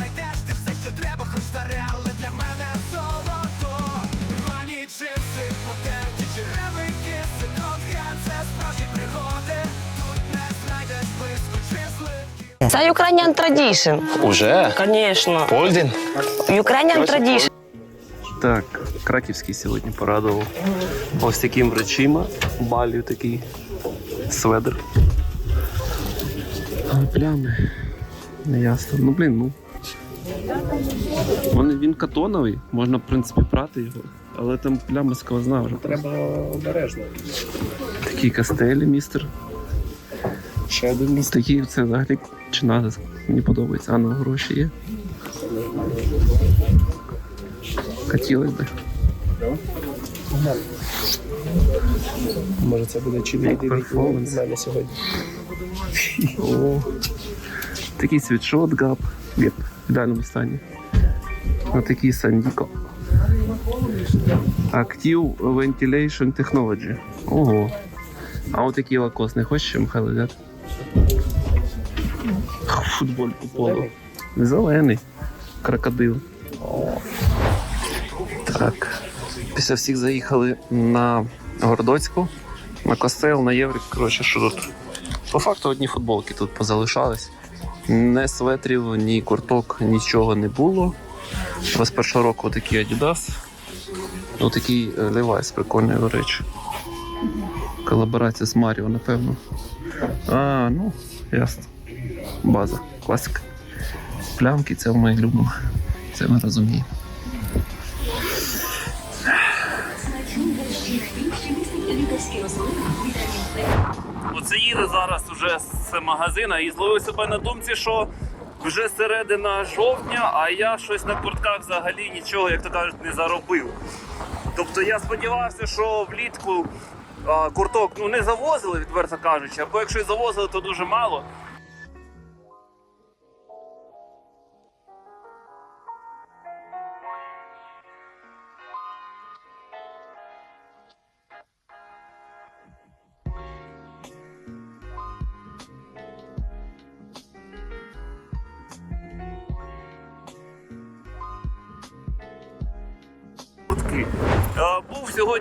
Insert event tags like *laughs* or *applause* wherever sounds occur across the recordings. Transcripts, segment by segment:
знайдеш ти все, що треба, хоч старе, але для мене золото Рвані джинси, потерті черевики, синотка, це справжні пригоди Тут не знайдеш близько числиків Це Ukrainian Tradition. Уже? Конечно. Польдин? Ukrainian Tradition. Так, краківський сьогодні порадував. Ось таким речима, балю такий сведер. Плями. Неясно. Ну блін, ну він, він катоновий, можна, в принципі, прати його, але там пляма сквозна вже. Треба обережно. Такі кастелі, містер. Ще один місць. Такі це взагалі чи надо, мені подобається. А ну гроші є. Хотілося б. Може це буде чи не єдиний у мене сьогодні. О, такий світшот гап. Геп в ідеальному стані. Ось такий Сандіко. Active Ventilation Technology. Ого. А от такий лакос не хочеш, Михайло, взяти? Футбольку поло. Зелений. Крокодил. Так. Після всіх заїхали на Городоцьку, на костел, на Єврик. Коротше, що тут? По факту одні футболки тут позалишались. Не светрів, ні курток, нічого не було. 21 року такий Adidas. Ну такий е, Levi's, прикольний, до речі. Колаборація з Маріо, напевно. А, ну, ясно. База, класика. Плямки це ми любимо. Це ми розуміємо. Оце їде зараз уже з магазина і зловив себе на думці, що вже середина жовтня, а я щось на куртках взагалі нічого, як то кажуть, не заробив. Тобто я сподівався, що влітку а, курток ну, не завозили, відверто кажучи, або якщо і завозили, то дуже мало.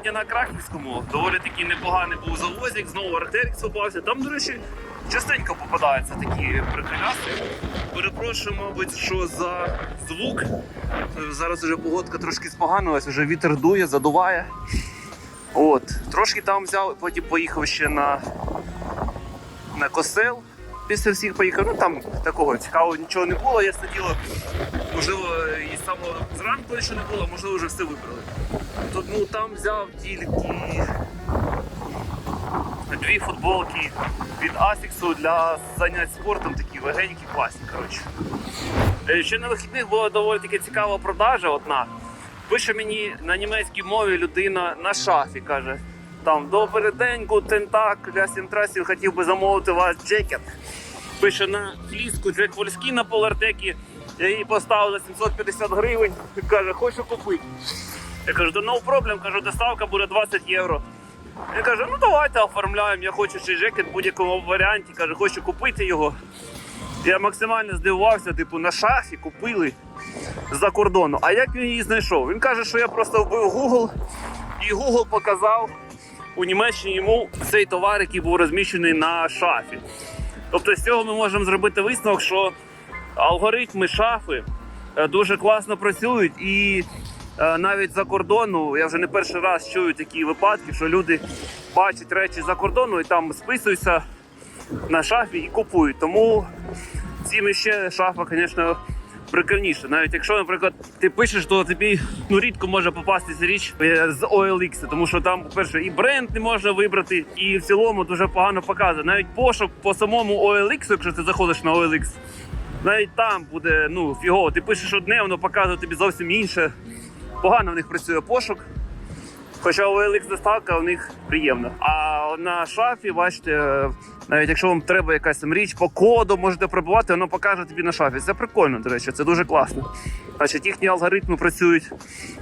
Сьогодні на Краківському, доволі такий непоганий був завозик, знову Артерікс попався. Там, до речі, частенько попадаються такі приколяси. Перепрошую, мабуть, що за звук. Зараз вже погодка трошки споганилась, вже вітер дує, задуває. От, трошки там взяв, потім поїхав ще на, на косел. Після всіх поїхав. Ну там такого цікавого нічого не було. Я сиділо, можливо, і самого зранку ще не було, можливо, вже все вибрали. Тут ну там взяв тільки дві футболки від Asics для занять спортом, такі легенькі, класні. коротше. Е, Ще на вихідних була доволі таки цікава продажа одна. Пише мені на німецькій мові людина на шафі, каже. Там добрий день, гутен так, для сімтрасів хотів би замовити вас джекет. Пише на фліску Джек Вольський на полартекі. Я її поставив за 750 гривень. Каже, хочу купити. Я кажу, да no problem, кажу, доставка буде 20 євро. Він каже, ну давайте оформляємо, я хочу цей жекет в будь-якому варіанті. Каже, хочу купити його. Я максимально здивувався, типу, на шахі купили за кордону. А як він її знайшов? Він каже, що я просто вбив Google, і Google показав у Німеччині йому цей товар, який був розміщений на шафі. Тобто з цього ми можемо зробити висновок, що алгоритми шафи е, дуже класно працюють і е, навіть за кордону, я вже не перший раз чую такі випадки, що люди бачать речі за кордону і там списуються на шафі і купують. Тому цим ще шафа, звісно, прикольніше. Навіть якщо, наприклад, ти пишеш, то тобі ну, рідко може попастися річ е, з OLX, тому що там, по-перше, і бренд не можна вибрати, і в цілому дуже погано показує. Навіть пошук по самому OLX, якщо ти заходиш на OLX, навіть там буде ну, фігово. Ти пишеш одне, воно показує тобі зовсім інше. Погано в них працює пошук. Хоча у OLX доставка у них приємна. А на шафі, бачите, навіть якщо вам треба якась там річ по коду, можете пробувати, воно покаже тобі на шафі. Це прикольно, до речі, це дуже класно. Значить, їхні алгоритми працюють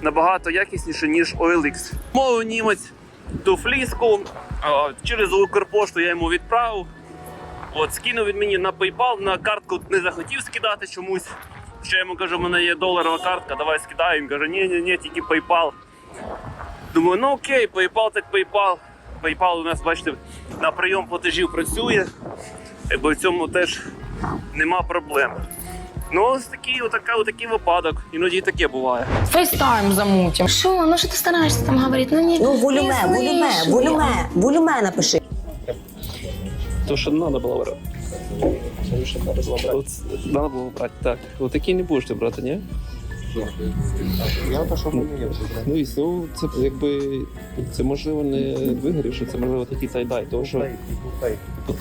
набагато якісніше, ніж OLX. Мовив німець ту фліску через Укрпошту я йому відправив. От, скинув він мені на PayPal, на картку не захотів скидати чомусь. Ще йому кажу, в мене є доларова картка, давай скидай. Він каже, ні, ні, ні, тільки PayPal. Думаю, ну окей, PayPal так PayPal. PayPal у нас, бачите, на прийом платежів працює. Якби в цьому теж нема проблем. Ну, ось такий, отака, отакий випадок. Іноді і таке буває. Фейстайм замутим. Что? Ну что ты стараешься там говорить? Ну не Ну, волюме, не волюме, волюме, волюме напиши. То, що не треба було брати. Тому що треба було брати. Треба було брати, так. Отакі не будеш ти брати, ні? Я пішов на. Ну і ну, це якби це можливо не вигорівши, це можливо такий тайдай. Тому що,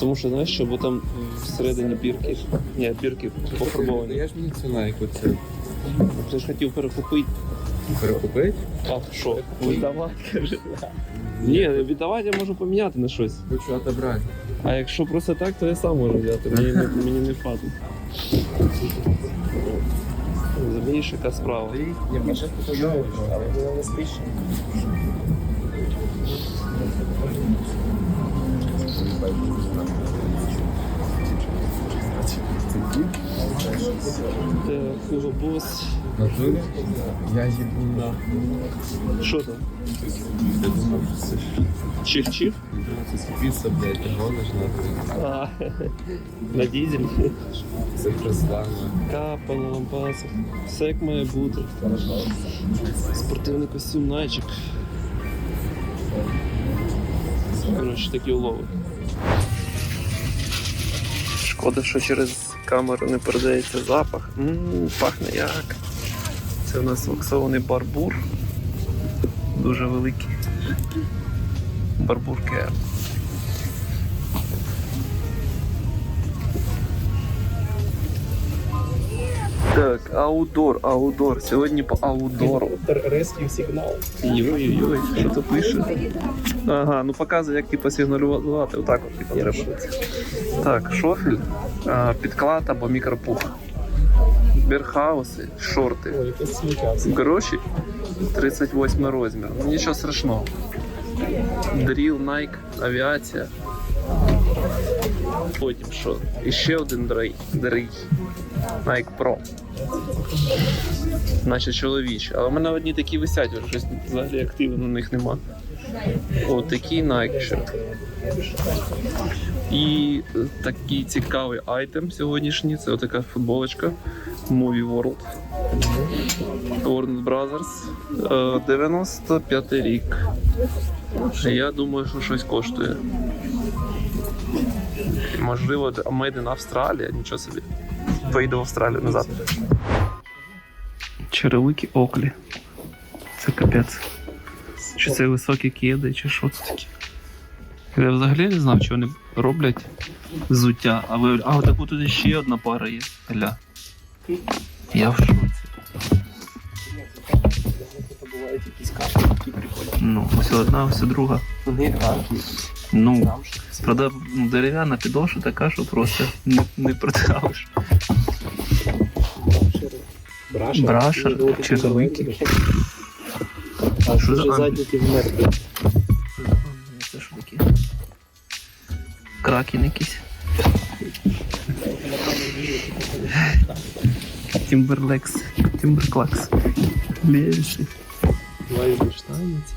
тому що знаєш, що бо там всередині бірки, ні, бірки пофарбовані. Я ж мені цю найку це Ти ж хотів перекупити. перекупити? А що? Віддавати, каже. Ні, віддавати я можу поміняти на щось. Хочу отобрати. А якщо просто так, то я сам можу взяти. Мені не, мені не впаде. Яка справа? Я більше але було не спішно. Е, Hugo Boss. Натурі? Я їбу на. Що там? Я думав, що це Чих-чих? це спіца, блядь, ти гониш нахуй. А, на дізель. Це прислано. Капа на лампасах. Все як має бути. Спортивний костюм Найчик. Коротше, такі улови. Шкода, що через камеру не передається запах. Ммм, пахне як. Це у нас воксований барбур. Дуже великий. Барбур Кер. Так, аудор, аудор. Сьогодні по аудору. Rescue сигнал. Йой-йой, що то пише? Ага, ну показує, як типу сигналювати. Отак от типу, треба. Так, шофель, підклад або мікропух. Берхауси, шорти. Гроші 38 розмір. Ну нічого страшного. Дріл, Nike, авіація. Потім що? І ще один дрей. Дрей. Nike Pro. Наче чоловічі. Але в мене одні такі висять, вже щось взагалі активно на них нема. О, такий Nike ще. І такий цікавий айтем сьогоднішній. Це отака футболочка Movie World. Warner Brothers. Е, 95 рік. Я думаю, що щось коштує. Можливо, Made in Австралія, нічого собі. Поїду в Австралію назад. Черевики Оклі. Це капець. Чи це високі кеди, чи що це таке? Я взагалі не знав, що вони роблять взуття. А ви. А, так тут ще одна пара є. Гля. Я в шоці. Бувають якісь капки, які прикольні. Ну, ось одна, ось друга. Вони гарні. Ну, правда, дерев'яна підошва така, що просто не, не протягуєш. Брашер. Брашер, черевики. А Що за задніки вмерли. Це що таке? Кракен якийсь. Тімберлекс. Тімберклакс. Лєвіші. Лайві штаниці.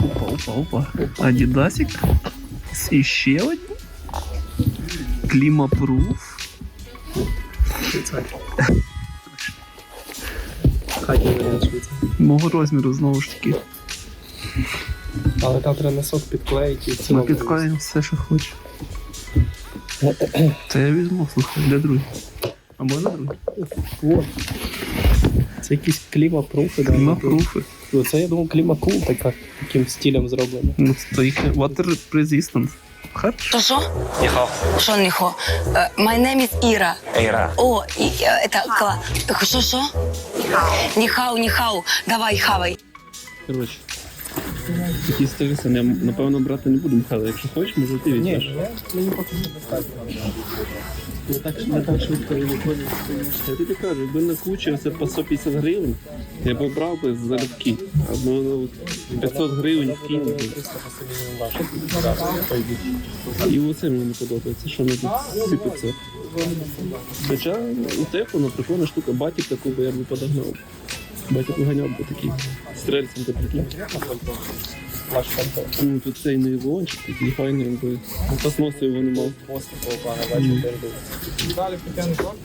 Опа, опа, опа. Адідасик. І ще одні. Клімапруф. Швейцарія. Хатній варіант Швейцарії. Мого розміру знову ж таки. Але там треба носок підклеїти і Ми цілому. підклеїмо все, що хоче. Це я візьму, слухай, для других. А можна другий? О, Це якісь клімапруфи. да, Клімапруфи. Ну, Це, я думав, клімакул така, таким стилем зроблено. Ну, то їх water resistant. Хорошо. То что? Что нихо? Э, My name is Ира. Ира. О, и, э, это кла. Так, Что, что? Нихау, нихау. Давай, хавай. Коротше. Такі сторіси, я, напевно, брати не буду, Михайло. Якщо хочеш, може ти візьмеш. мені поки не достатньо. Не так, не так швидко не виходить. Я тобі кажу, якби на кучі по 150 гривень, я б брав би за. Або ну, 500 гривень кинув. би. І оце мені не подобається, що воно тут сипеться. Хоча у тепло, прикольна штука, батік таку би я б подогнав. Батік виганяв би такий стрельцем такий. Ваш контор. Ну, тут цей нейлончик такий файний, якби. Космосу його немає. Ось такого плана бачу переду. Далі потягну крок.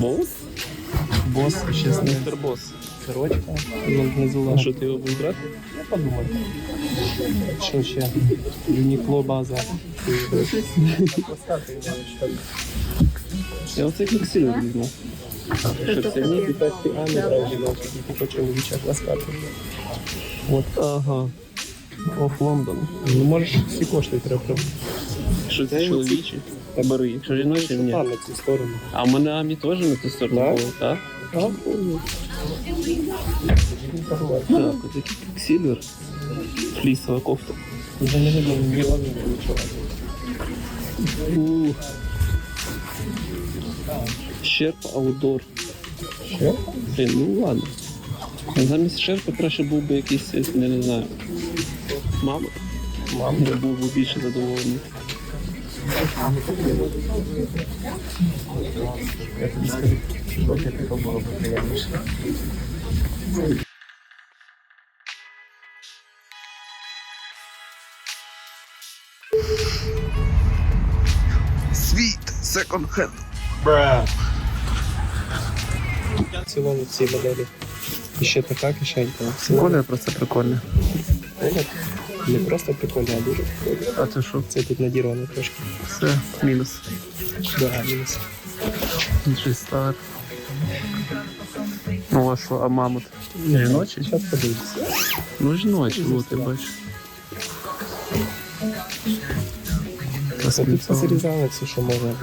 Бос? Бос, чесно. Містер Бос. Сорочка. Ну, не знала, що ти його будеш брати. Я подумаю. Що ще? Юнікло база. Я оцей як сильно візьму. Що це ні? Ні, так ти Ані брав жіночок, і по чоловічах ласкати. От. Ага. Оф Лондон. Ну можеш всі кошти треба. Що це чоловічі? Бери. Якщо жіночі, ні. А, на цю сторону. А в мене Амі теж на ту сторону Да? було, так? А, понял. Так, от такий ксілер. Флісова кофта. Вже не видно ні лавини, нічого. Ух. Щерп аудор. Що? Блін, ну ладно. Замість шерпа краще був би якийсь, я не знаю. Мама. Мам, Я був би більше задоволений. я тобі скажу, що я типу було б приємніше. Світ секонд-хенд. В цілому ці моделі. І ще така кишенька. Прикольно, просто прикольно. Понял? Не просто прикольно, а дуже прикольно. А це що? Це тут надірвано трошки. Все, мінус. Да, мінус. Інший стар. Ну а що, а мамут? Жіночий? Зараз подивимося. Ну жіночий, от я бачу. Це тут позарізали все, що можна.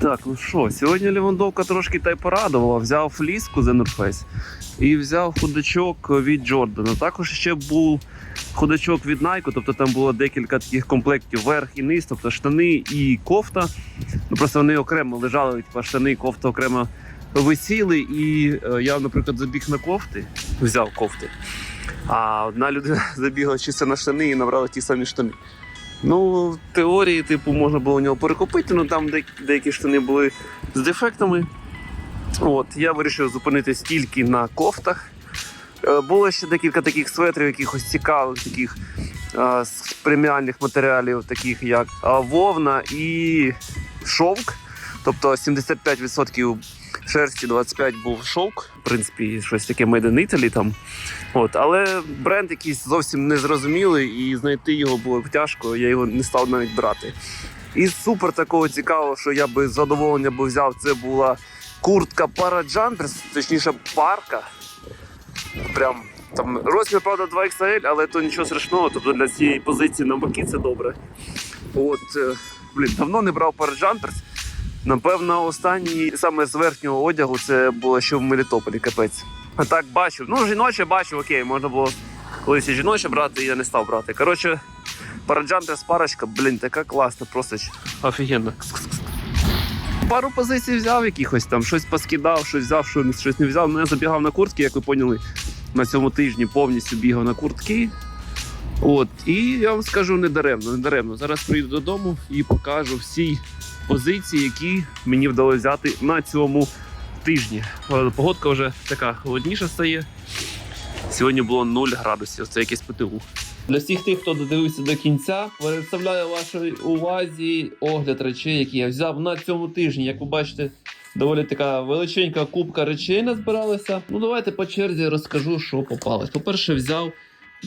Так, ну що, сьогодні Лівандовка трошки та й порадувала. Взяв фліску з North і взяв худачок від Джордана. Також ще був худачок від Nike, тобто там було декілька таких комплектів верх і низ, тобто штани і кофта. Ну просто вони окремо лежали, штани і кофта окремо висіли. І е, я, наприклад, забіг на кофти, взяв кофти. А одна людина *laughs* забігла чисто на штани і набрала ті самі штани. Ну, в теорії, типу, можна було у нього перекупити, але там деякі штани були з дефектами. От, я вирішив зупинитись тільки на кофтах. Е, Було ще декілька таких светрів, якихось цікавих, таких е, з преміальних матеріалів, таких як е, вовна і шовк. Тобто 75% шерсті, 25% був шовк. В принципі, щось таке made in Italy там. От, але бренд якийсь зовсім незрозумілий, і знайти його було тяжко, я його не став навіть брати. І супер такого цікавого, що я би з задоволенням би взяв, це була куртка Para точніше парка. Прям там розмір, правда, 2XL, але то нічого страшного. Тобто для цієї позиції навпаки це добре. От, е, блін, давно не брав Para Jumpers. Напевно, останній саме з верхнього одягу це було ще в Мелітополі, капець. А так бачив. Ну, жіноче бачив, окей, можна було колись і жіноче брати, і я не став брати. Коротше, Parajumpers парочка, блін, така класна, просто офігенно. Пару позицій взяв якихось там, щось поскидав, щось взяв, щось не взяв. Ну, я забігав на куртки, як ви поняли, на цьому тижні повністю бігав на куртки. От, і я вам скажу не даремно, не даремно. Зараз приїду додому і покажу всі позиції, які мені вдалося взяти на цьому тижні. Е, Погодка вже така холодніша стає. Сьогодні було 0 градусів, це якесь ПТУ. Для всіх тих, хто додивився до кінця, представляю вашій увазі огляд речей, які я взяв на цьому тижні. Як ви бачите, доволі така величенька кубка речей назбиралася. Ну давайте по черзі розкажу, що попалось. По-перше, взяв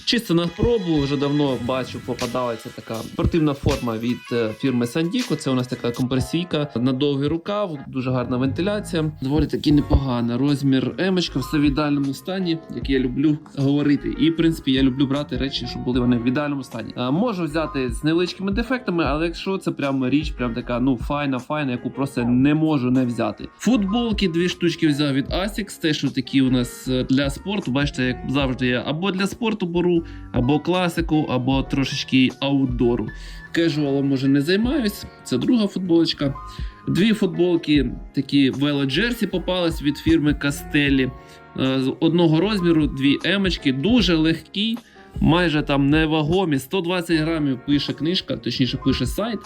чисто на пробу, вже давно бачу, попадалася така спортивна форма від е, фірми Sandiko. Це у нас така компресійка на довгий рукав, дуже гарна вентиляція. Доволі таки непогана. Розмір емочка, все в ідеальному стані, як я люблю говорити. І в принципі я люблю брати речі, щоб були вони в ідеальному стані. А, можу взяти з невеличкими дефектами, але якщо це прям річ, прям така ну файна, файна, яку просто не можу не взяти. Футболки дві штучки взяв від Asics, теж такі у нас е, для спорту. Бачите, як завжди я або для спорту беру, або класику, або трошечки аутдору. Кежуалом може не займаюсь. Це друга футболочка. Дві футболки, такі велоджерсі попались від фірми Castelli. Е, З одного розміру, дві емочки, дуже легкі, майже там невагомі. 120 грамів пише книжка, точніше пише сайт.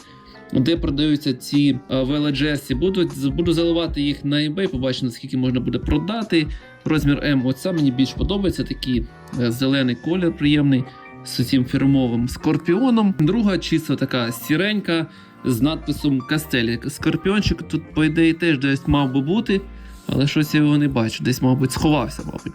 Де продаються ці велоджерсі. Буду, буду заливати їх на eBay, побачимо, наскільки можна буде продати. Розмір М, оце мені більш подобається, такий е, зелений колір приємний з цим фірмовим скорпіоном. Друга чисто така сіренька з надписом Кастелі. Скорпіончик тут, по ідеї, теж десь мав би бути, але щось я його не бачу. Десь, мабуть, сховався, мабуть.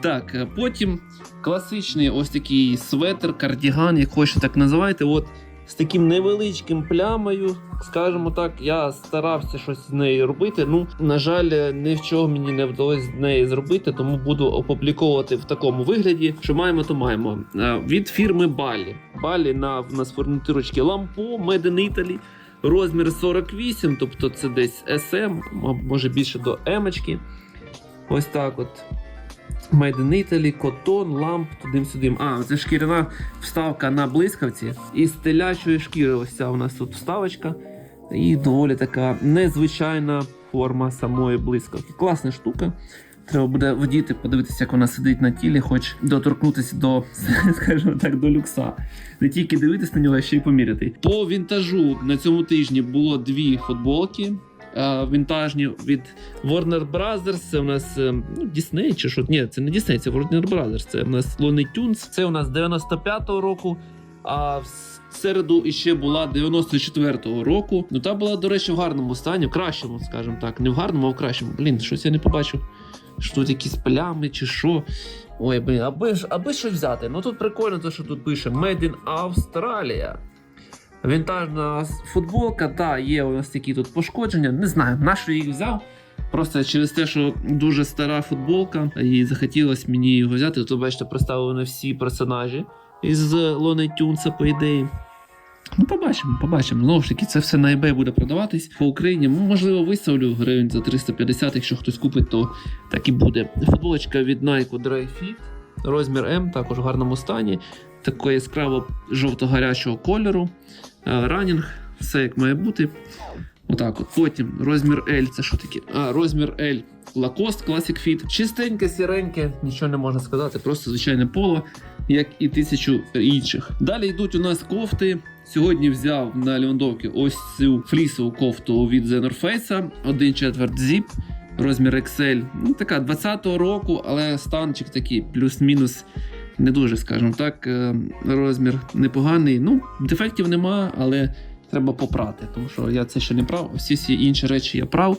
Так, е, потім класичний ось такий светр, кардіган, як хочете так називайте. От з таким невеличким плямою, скажімо так, я старався щось з нею робити. Ну, на жаль, ні в чого мені не вдалося з неї зробити, тому буду опубліковувати в такому вигляді. Що маємо, то маємо. Е, Від фірми Балі. Балі на в нас фурнітурочки Лампо, Made in Italy. Розмір 48, тобто це десь SM, може більше до Емочки. Ось так от. Made in Italy, котон, ламп, туди-сюди. А, це шкіряна вставка на блискавці. Із телячої шкіри ось ця у нас тут вставочка. І доволі така незвичайна форма самої блискавки. Класна штука. Треба буде вдіти, подивитися, як вона сидить на тілі, хоч доторкнутися до, *laughs* скажімо так, до люкса. Не тільки дивитись на нього, а ще й поміряти. По вінтажу на цьому тижні було дві футболки. Е, Вінтажні від Warner Brothers. Це у нас е, ну, Disney чи що? Ні, це не Disney, це Warner Brothers. Це у нас Looney Tunes. Це у нас 95-го року. А в середу іще була 94-го року. Ну та була, до речі, в гарному стані, в кращому, скажімо так. Не в гарному, а в кращому. Блін, щось я не побачив. Що тут якісь плями чи що. Ой, блін, аби аби щось взяти. Ну тут прикольно, те, що тут пише Made in Australia. Вінтажна футболка, та є у нас такі тут пошкодження. Не знаю, на що їх взяв. Просто через те, що дуже стара футболка, і захотілося мені його взяти. Тут, бачите, представлені всі персонажі із Лони Тюнса, по ідеї. Ну, побачимо, побачимо. Знову ж таки, це все на eBay буде продаватись по Україні. Можливо, виставлю гривень за 350, якщо хтось купить, то так і буде. Футболочка від Nike Dry Fit, розмір М, також в гарному стані, такого яскраво жовто-гарячого кольору. Е, Ранінг, все як має бути. Отак, от. Потім розмір L, це що таке? А, розмір L. Lacoste Classic Fit. Чистеньке, сіреньке, нічого не можна сказати, просто звичайне поло, як і тисячу інших. Далі йдуть у нас кофти. Сьогодні взяв на Лівандовки ось цю флісову кофту від The North Face, 1 четверть зіп, розмір XL. Ну, така 20-го року, але станчик такий плюс-мінус не дуже, скажімо так. е, Розмір непоганий. Ну, дефектів нема, але треба попрати, тому що я це ще не прав. Всі всі інші речі я прав.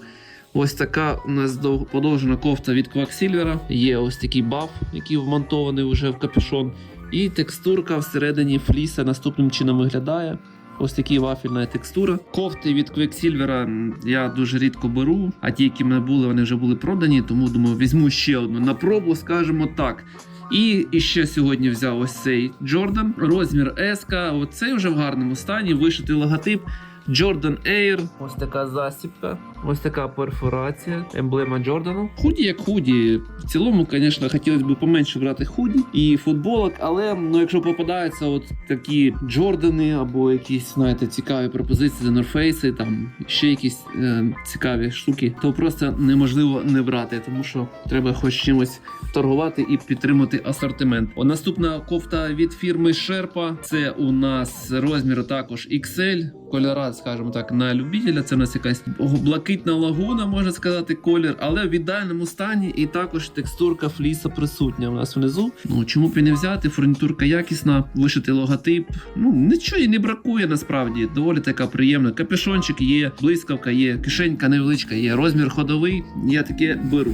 Ось така у нас дов- подовжена кофта від Quacksilver. Є ось такий баф, який вмонтований вже в капюшон. І текстурка всередині фліса наступним чином виглядає. Ось така вафельна текстура. Кофти від Quicksilver я дуже рідко беру, а ті, які в мене були, вони вже були продані, тому думаю, візьму ще одну на пробу, скажімо так. І, ще сьогодні взяв ось цей Джордан, розмір S. Оцей вже в гарному стані, вишитий логотип. Jordan Air. Ось така засібка, ось така перфорація, емблема Джордану. Худі як худі. В цілому, звісно, хотілося б поменше брати худі і футболок, але ну, якщо попадаються от такі Джордани або якісь, знаєте, цікаві пропозиції за North там ще якісь е, цікаві штуки, то просто неможливо не брати, тому що треба хоч чимось торгувати і підтримати асортимент. О, наступна кофта від фірми Sherpa. Це у нас розмір також XL. Кольора, скажімо так, на любителя. Це у нас якась блакитна лагуна, можна сказати, колір, але в ідеальному стані, і також текстурка фліса присутня у нас внизу. Ну чому б і не взяти? Фурнітурка якісна, вишитий логотип. Ну нічого не бракує насправді. Доволі така приємна. Капюшончик є, блискавка є, кишенька невеличка є, розмір ходовий. Я таке беру.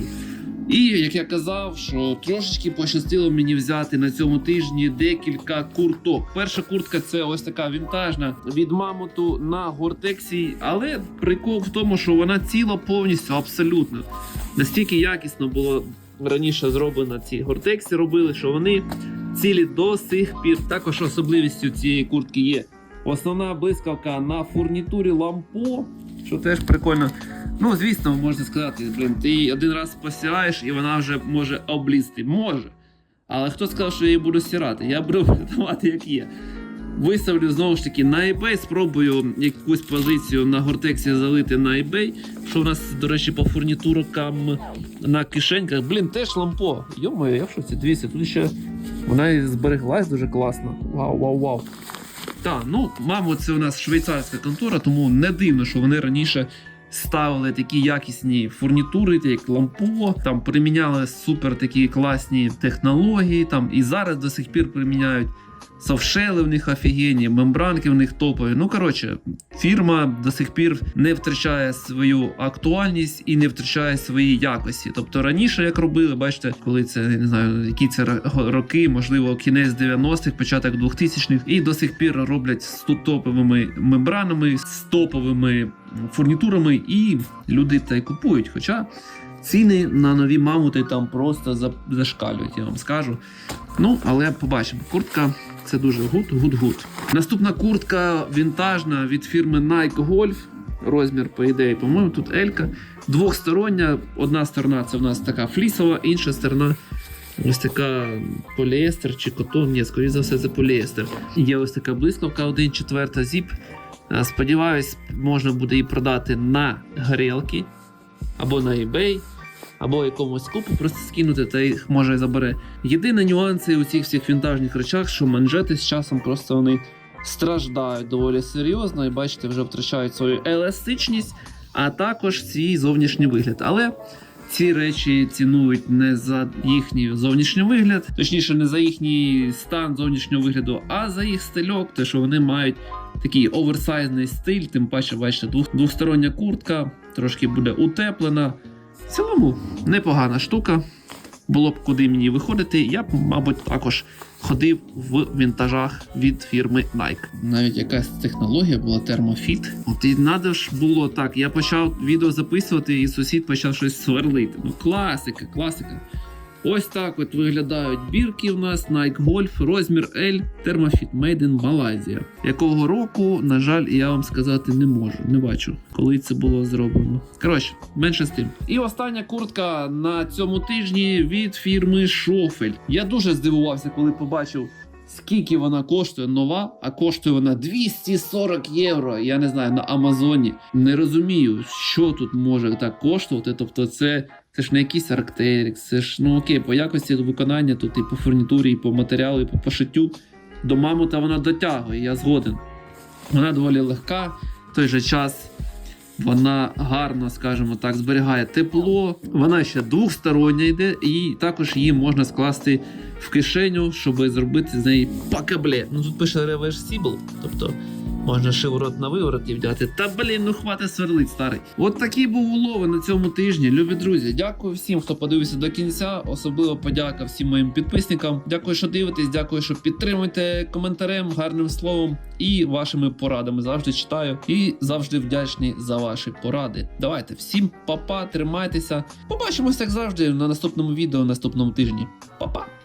І як я казав, що трошечки пощастило мені взяти на цьому тижні декілька курток. Перша куртка це ось така вінтажна від мамоту на гортексі, але прикол в тому, що вона ціла повністю абсолютно. Настільки якісно було раніше зроблено ці гортексі, робили, що вони цілі до сих пір. Також особливістю цієї куртки є основна блискавка на фурнітурі лампо, що теж прикольно. Ну, звісно, можна сказати, блін, ти її один раз посяєш і вона вже може облізти. Може. Але хто сказав, що я її буду стирати? Я буду *laughs* давати як є. Виставлю знову ж таки на eBay, спробую якусь позицію на гортексі залити на eBay. Що в нас, до речі, по фурнітуркам на кишеньках. Блін, теж лампо. Йо-моє, я в шоці, дивіться, тут ще вона і збереглась дуже класно. Вау, вау, вау. Так, ну, мамо, це у нас швейцарська контора, тому не дивно, що вони раніше ставили такі якісні фурнітури, як лампо, там приміняли супер такі класні технології, там і зараз до сих пір приміняють. Совшели в них офігенні, мембранки в них топові. Ну коротше, фірма до сих пір не втрачає свою актуальність і не втрачає свої якості. Тобто раніше, як робили, бачите, коли це не знаю, які це роки, можливо, кінець 90-х, початок 2000-х, і до сих пір роблять з топовими мембранами, з топовими фурнітурами, і люди та й купують. Хоча ціни на нові мамути там просто за- зашкалюють, я вам скажу. Ну, але побачимо. Куртка це дуже гуд, гуд, гуд. Наступна куртка вінтажна від фірми Nike Golf. Розмір, по ідеї, по-моєму, тут Елька. Двохстороння. Одна сторона це в нас така флісова, інша сторона ось така поліестер чи котон. Ні, скоріше за все, це поліестер. Є ось така блискавка 1,4 зіп. Е, Сподіваюсь, можна буде її продати на грілки або на eBay або якомусь купу просто скинути та їх може забере. Єдиний нюанси у цих всіх вінтажних речах, що манжети з часом просто вони страждають доволі серйозно і бачите, вже втрачають свою еластичність, а також свій зовнішній вигляд. Але ці речі цінують не за їхній зовнішній вигляд, точніше, не за їхній стан зовнішнього вигляду, а за їх стильок, те, що вони мають такий оверсайзний стиль, тим паче, бачите, двох, двостороння куртка, трошки буде утеплена. В цілому непогана штука. Було б куди мені виходити. Я б, мабуть, також ходив в вінтажах від фірми Nike. Навіть якась технологія була термофіт. От і надо ж було так. Я почав відео записувати, і сусід почав щось сверлити. Ну, класика, класика. Ось так от виглядають бірки у нас Nike Golf, розмір L, термофіт Made in Malaysia. Якого року, на жаль, я вам сказати не можу. Не бачу, коли це було зроблено. Коротше, менше з тим. І остання куртка на цьому тижні від фірми Шофель. Я дуже здивувався, коли побачив. Скільки вона коштує нова, а коштує вона 240 євро. Я не знаю на Амазоні. Не розумію, що тут може так коштувати. Тобто, це, це ж не якийсь Arcteryx, це ж ну окей, по якості виконання тут і по фурнітурі, і по матеріалу, і по пошиттю. До мамута вона дотягує, я згоден. Вона доволі легка, в той же час вона гарно, скажімо так, зберігає тепло. Вона ще двохстороння йде, і також її можна скласти в кишеню, щоб зробити з неї пакабле. Ну тут пише реверсібл, тобто можна шиворот на виворот і вдяти. Та блін, ну хватить сверлить, старий. От такий був улови на цьому тижні. Любі друзі, дякую всім, хто подивився до кінця. Особливо подяка всім моїм підписникам. Дякую, що дивитесь, дякую, що підтримуєте коментарем, гарним словом і вашими порадами. Завжди читаю і завжди вдячний за ваші поради. Давайте всім па-па, тримайтеся. Побачимося як завжди на наступному відео, наступному тижні. Па-па!